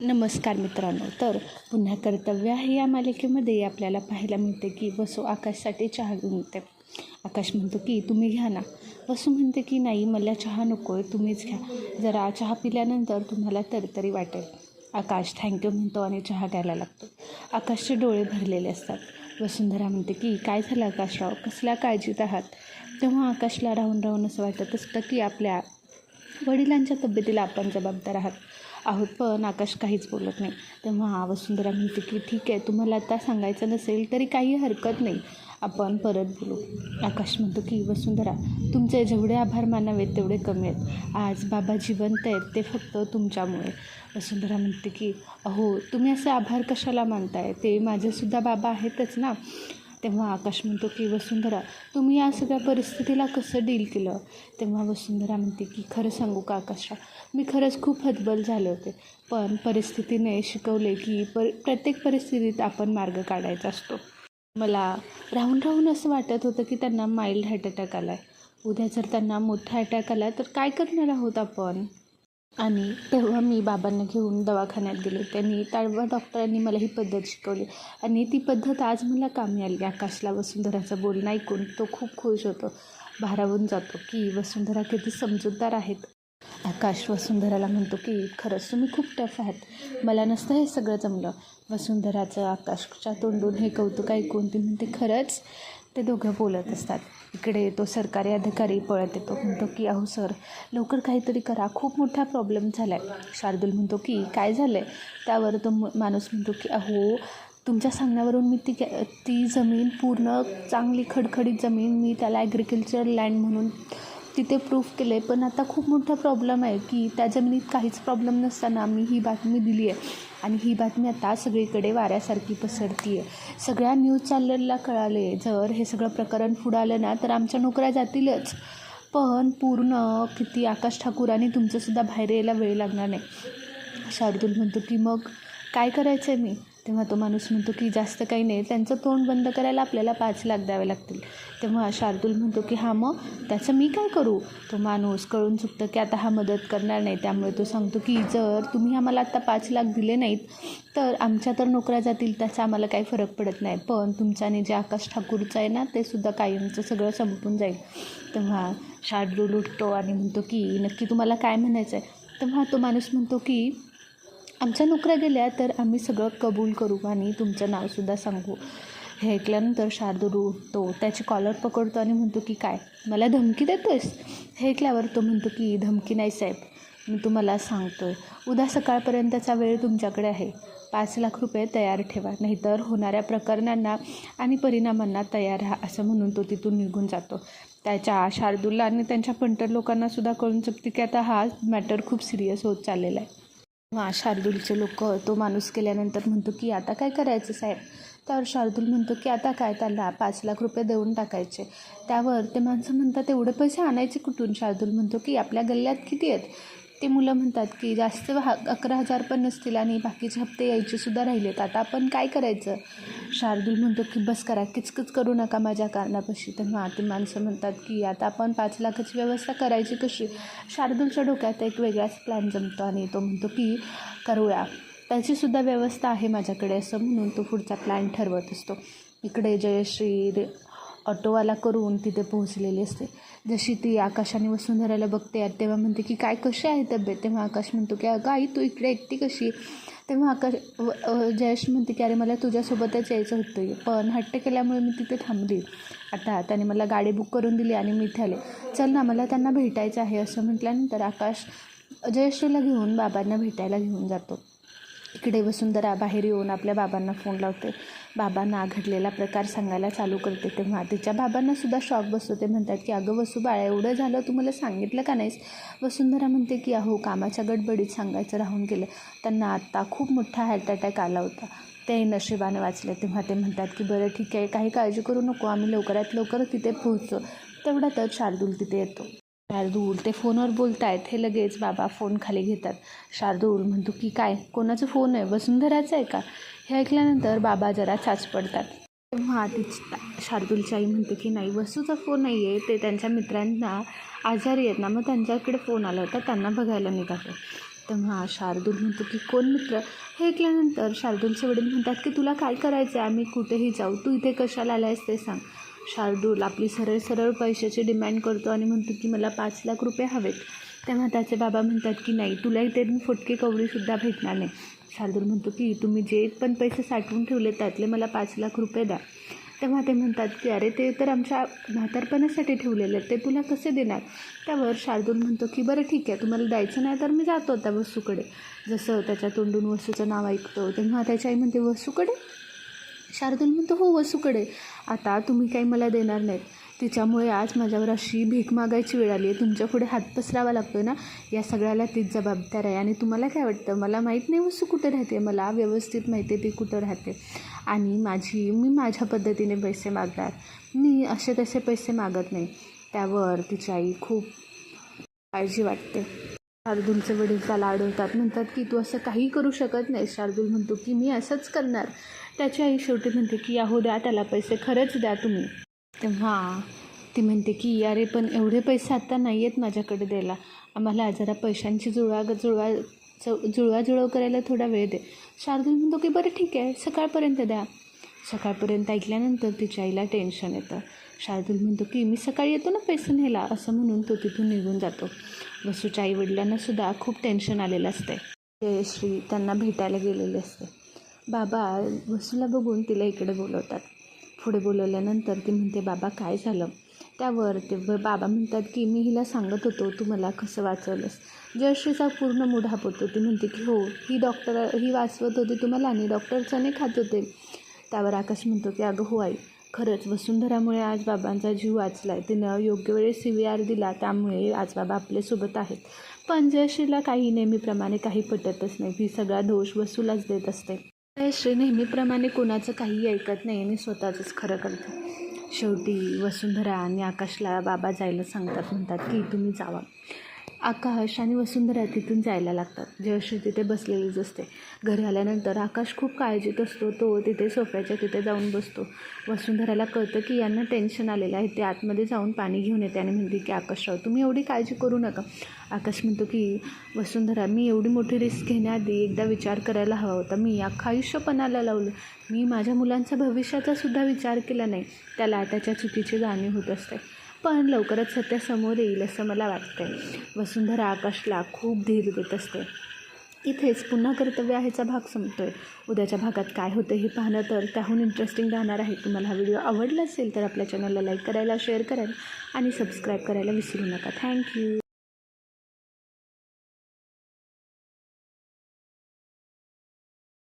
नमस्कार मित्रांनो. तर पुन्हा कर्तव्य आहे या मालिकेमध्ये. आपल्याला पाहायला मिळते की वसू आकाशसाठी चहा घेऊन येते. आकाश म्हणतो की तुम्ही घ्या ना. वसू म्हणते की नाही मला चहा नको आहे तुम्हीच घ्या. जरा चहा पिल्यानंतर तुम्हाला तरतरी वाटेल. आकाश थँक्यू म्हणतो आणि चहा घ्यायला लागतो. आकाशचे डोळे भरलेले असतात. वसुंधरा म्हणते की काय झालं आकाशराव कसल्या काळजीत आहात? तेव्हा आकाशला राहून राहून असं वाटत असतं की आपल्या वडिलांच्या तब्येतीला आपण जबाबदार आहात. आहोत पण आकाश काहीच बोलत नाही. तेव्हा वसुंधरा म्हणते की ठीक आहे तुम्हाला आता सांगायचं नसेल तरी काही हरकत नाही. आपण परत बोलू. आकाश म्हणतो की वसुंधरा तुमचे जेवढे आभार मानावेत तेवढे कमी आहेत. आज बाबा जिवंत आहेत ते फक्त तुमच्यामुळे. वसुंधरा म्हणते की अहो तुम्ही असे आभार कशाला मानताय? ते माझेसुद्धा बाबा आहेतच ना. तेव्हा आकाश म्हणतो की वसुंधरा तुम्ही या सगळ्या परिस्थितीला कसं डील केलं? तेव्हा वसुंधरा म्हणते की खरं सांगू का आकाशा? मी खरंच खूप हतबल झाले होते. पण परिस्थितीने शिकवले की पर प्रत्येक परिस्थितीत आपण मार्ग काढायचा असतो. मला राहून राहून असं वाटत होतं की त्यांना माइल्ड हार्ट अटॅक आला आहे उद्या जर त्यांना मोठा अटॅक आला तर काय करणार आहोत आपण? आणि तेव्हा मी बाबांना घेऊन दवाखान्यात गेले. त्यांनी तेव्हा डॉक्टरांनी मला ही पद्धत शिकवली. आणि ती पद्धत आज मला कामी आली आकाशला वसुंधराचं बोलणं ऐकून तो खूप खुश होतो. भारावून जातो की वसुंधरा किती समजूतदार आहेत. आकाश वसुंधराला म्हणतो की खरंच तुम्ही खूप टफ आहात. मला नसतं हे सगळं जमलं. वसुंधराचं आकाशच्या तोंडून हे कौतुक ऐकून ती म्हणते खरंच ते दोघं बोलत असतात. इकडे तो सरकारी अधिकारी पळत येतो. म्हणतो की अहो सर लवकर काहीतरी करा. खूप मोठा प्रॉब्लेम झाला आहे शार्दूल म्हणतो की काय झालं आहे त्यावर तो म- माणूस म्हणतो की अहो तुमच्या सांगण्यावरून मी ती ती जमीन पूर्ण चांगली खडखडीत जमीन. मी त्याला ॲग्रिकल्चर लँड म्हणून तिथे प्रूफ केलं आहे पण आता खूप मोठा प्रॉब्लेम आहे की त्या जमिनीत काहीच प्रॉब्लेम नसताना आम्ही ही बातमी दिली आहे. आणि ही बातमी आता सगळीकडे वाऱ्यासारखी पसरती आहे सगळ्या न्यूज चॅनलला कळाले जर हे सगळं प्रकरण पुढं आलं ना तर आमच्या नोकऱ्या जातीलच. पण पूर्ण किती आकाश ठाकूर आणि तुमचंसुद्धा बाहेर यायला वेळ लागणार नाही. शार्दूल म्हणतो की मग काय करायचं आहे मी? तेव्हा तो माणूस म्हणतो की जास्त काही नाही. त्यांचं तोंड बंद करायला आपल्याला पाच लाख द्यावे लागतील. तेव्हा शार्दूल म्हणतो की हां मग? त्याचं मी काय करू? तो माणूस कळून चुकतं की आता हा मदत करणार नाही. त्यामुळे तो सांगतो की जर तुम्ही आम्हाला आत्ता पाच लाख दिले नाहीत तर आमच्या तर नोकऱ्या जातील त्याचा आम्हाला काही फरक पडत नाही. पण तुमच्याने जे आकाश ठाकूरचं आहे ना ते सुद्धा कायमचं सगळं संपून जाईल. तेव्हा शार्दूल उठतो आणि म्हणतो की नक्की तुम्हाला काय म्हणायचं आहे तेव्हा तो माणूस म्हणतो की आमच्या नोकऱ्या गेल्या तर आम्ही सगळं कबूल करू आणि तुमचं नावसुद्धा सांगू. हे ऐकल्यानंतर शार्दूल उठतो त्याची कॉलर पकडतो आणि म्हणतो की काय? मला धमकी देतोयस? हे ऐकल्यावर तो म्हणतो की धमकी नाही साहेब मी तुम्हाला सांगतो आहे उद्या सकाळपर्यंतचा वेळ तुमच्याकडे आहे. पाच लाख रुपये तयार ठेवा नाहीतर होणाऱ्या प्रकरणांना आणि परिणामांना तयार राहा असं म्हणून तो तिथून निघून जातो. त्याच्या शार्दूलला आणि त्यांच्या पंटर लोकांनासुद्धा कळून चुकते की आता हा मॅटर खूप सिरियस होत चाललेला आहे. तेव्हा शार्दूलचे लोक तो माणूस केल्यानंतर म्हणतो की आता काय करायचं साहेब? त्यावर शार्दूल म्हणतो की आता काय त्याला पाच लाख रुपये देऊन टाकायचे. त्यावर ते माणसं म्हणतात एवढे पैसे आणायचे कुठून? शार्दूल म्हणतो की आपल्या गल्ल्यात किती आहेत? ते मुलं म्हणतात की जास्त हा अकरा हजार पण नसतील आणि बाकीचे हप्ते यायचे सुद्धा राहिलेत. आता आपण काय करायचं? शार्दूल म्हणतो की बस करा किचकिच करू नका माझ्या कारणापाशी. तेव्हा ती माणसं म्हणतात की आता आपण पाच लाखाची व्यवस्था करायची कशी? शार्दूलच्या डोक्यात एक वेगळाच प्लॅन जमतो आणि तो म्हणतो की करूया. त्याचीसुद्धा व्यवस्था आहे माझ्याकडे असं म्हणून तो पुढचा प्लॅन ठरवत असतो. इकडे जयश्री रे- ऑटोवाला करून तिथे पोहोचलेली असते. जशी ती आकाशाने वसुंधराला बघते तेव्हा म्हणते की काय कशी आहे तब्येत? तेव्हा आकाश म्हणतो की अगं आई तू इकडे एकटी कशी? आहे?" तेव्हा आकाश व- जयेश म्हणते की अरे मला तुझ्यासोबतच यायचं होतं. पण हट्ट केल्यामुळे मी तिथे थांबली. आता त्याने मला गाडी बुक करून दिली आणि मी इथे आले. चल ना मला त्यांना भेटायचं आहे असं म्हटल्यानंतर आकाश जयश्रीला घेऊन बाबांना भेटायला घेऊन जातो. इकडे वसुंधरा बाहेर येऊन आपल्या बाबांना फोन लावते. बाबांना घडलेला प्रकार सांगायला चालू करते तेव्हा. तिच्या बाबांना सुद्धा शॉक बसतो ते म्हणतात की अगं वसू बाळा एवढं झालं तू मला सांगितलं का नाहीस? वसुंधरा म्हणते की अहो कामाच्या गडबडीत सांगायचं राहून गेलं. त्यांना आत्ता खूप मोठा हार्ट अटॅक आला होता. ते नशिबाने वाचले. तेव्हा ते म्हणतात की बरं ठीक आहे. काही काळजी करू नको. आम्ही लवकरात लवकर तिथे पोहोचतो. तेवढ्यातच शार्दूल तिथे येतो. शार्दूल ते फोनवर बोलतायत. हे लगेच बाबा फोन खाली घेतात. शार्दूल म्हणतो की काय? कोणाचा फोन आहे? वसुंधराचा आहे का? हे ऐकल्यानंतर बाबा जरा चाच पडतात. तेव्हा तिची शार्दूलची आई म्हणते की नाही वसूचा फोन नाही आहे ते त्यांच्या मित्रांना आजारी आहेत ना मग त्यांच्याकडे फोन आला होता. त्यांना बघायला निघालो. तेव्हा शार्दूल म्हणतो की कोण मित्र? हे ऐकल्यानंतर शार्दूलचे वडील म्हणतात की तुला काय करायचं आहे आम्ही कुठेही जाऊ. तू इथे कशाला आला आहेस ते सांग. शार्दूल आपली सरळ सरळ पैशाची डिमांड करतो आणि म्हणतो की मला पाच लाख रुपये हवेत. तेव्हा त्याचे बाबा म्हणतात की नाही तुला इथे फुटके कवडीसुद्धा भेटणार नाही. शार्दूल म्हणतो की तुम्ही जे पण पैसे साठवून ठेवले त्यातले मला पाच लाख रुपये द्या. तेव्हा ते म्हणतात की अरे ते तर आमच्या म्हातारपणासाठी ठेवलेले आहेत. ते तुला कसे देणार? त्यावर शार्दूल म्हणतो की बरं ठीक आहे. तुम्हाला द्यायचं नाही तर मी जातो त्या वसूकडे जसं त्याच्या तोंडून वसूचं नाव ऐकतो तेव्हा त्याची आई म्हणते वसूकडे शार्दूल म्हणतो हो वसूकडे आता तुम्ही काही मला देणार नाहीत. तिच्यामुळे आज माझ्यावर अशी भीक मागायची वेळ आली आहे. तुमच्यापुढे हात पसरावा लागतो ना? या सगळ्याला तीच जबाबदार आहे. आणि तुम्हाला काय वाटतं? मला माहीत नाही वस्तू कुठं राहते. मला व्यवस्थित माहिती आहे ती कुठं राहते. आणि माझी मी माझ्या पद्धतीने पैसे मागणार. मी असे तसे पैसे मागत नाही. त्यावर तिची आई खूप काळजी वाटते. शार्दूलचे वडील त्याला अडवतात. म्हणतात की तू असं काही करू शकत नाही शार्दूल म्हणतो की मी असंच करणार. त्याची आई शेवटी म्हणते की याहो द्या त्याला पैसे खरंच द्या तुम्ही. तेव्हा ती म्हणते की अरे पण एवढे पैसे आत्ता नाही आहेत माझ्याकडे द्यायला. आम्हाला जरा पैशांची जुळवा जुळवा जुळवाजुळव करायला थोडा वेळ दे. शार्दूल म्हणतो की बरं ठीक आहे सकाळपर्यंत द्या. सकाळपर्यंत ऐकल्यानंतर तिच्या आईला टेन्शन येतं. शार्दूल म्हणतो की मी सकाळी येतो ना पैसे न्यायला? असं म्हणून तो तिथून निघून जातो. वसूच्या आईवडिलांनासुद्धा खूप टेन्शन आलेलं असते जयश्री त्यांना भेटायला गेलेले असते. बाबा वसूला बघून तिला इकडे बोलवतात. पुढे बोलवल्यानंतर ती म्हणते बाबा काय झालं? त्यावर ते बाबा म्हणतात की मी हिला सांगत होतो तू मला कसं वाचवलंस? जयश्रीचा पूर्ण मूड होतो ती म्हणते की हो ही डॉक्टर ही वाचवत होती तुम्हाला आणि डॉक्टर चणे खात होते. त्यावर आकाश म्हणतो की अगं हो आई खरंच वसुंधरामुळे आज बाबांचा जीव वाचला आहे तिनं योग्य वेळी सी व्ही आर दिला त्यामुळे आज बाबा आपल्यासोबत आहेत. पण जयश्रीला काही नेहमीप्रमाणे काही पटतच नाही. ती सगळा दोष वसूलाच देत असते. श्री नेहमीप्रमाणे कोणाचं काही ऐकत नाही आणि स्वतःचंच खरं करते. शेवटी वसुंधरा आणि आकाशला बाबा जायला सांगतात म्हणतात की तुम्ही जावा. आकाश आणि वसुंधरा तिथून जायला लागतात. जयश्री तिथे बसलेलीच असते. घरी आल्यानंतर आकाश खूप काळजीत असतो. तो तिथे सोफ्याच्या तिथे जाऊन बसतो. वसुंधराला कळतं की यांना टेन्शन आलेलं आहे. ते आतमध्ये जाऊन पाणी घेऊन येते आणि म्हणते की आकाशराव तुम्ही एवढी काळजी करू नका. आकाश म्हणतो की वसुंधरा मी एवढी मोठी रिस्क घेण्याआधी एकदा विचार करायला हवा होता. मी अख्खा आयुष्य पणाला लावलं. मी माझ्या मुलांचा भविष्याचा सुद्धा विचार केला नाही. त्याला त्याच्या चुकीची जाणीव होत असते. पण लवकरच सत्य समोर येईल असं मला वाटतंय. वसुंधरा आकाशला खूप धीर देत असते. इथेच पुन्हा कर्तव्य आहेचा भाग संपतोय. उद्याच्या भागात काय होतं हे पाहणं तर त्याहून इंटरेस्टिंग राहणार आहे. तुम्हाला हा व्हिडिओ आवडला असेल तर आपल्या चॅनलला लाईक करायला शेअर करायला आणि सबस्क्राईब करायला विसरू नका. थँक्यू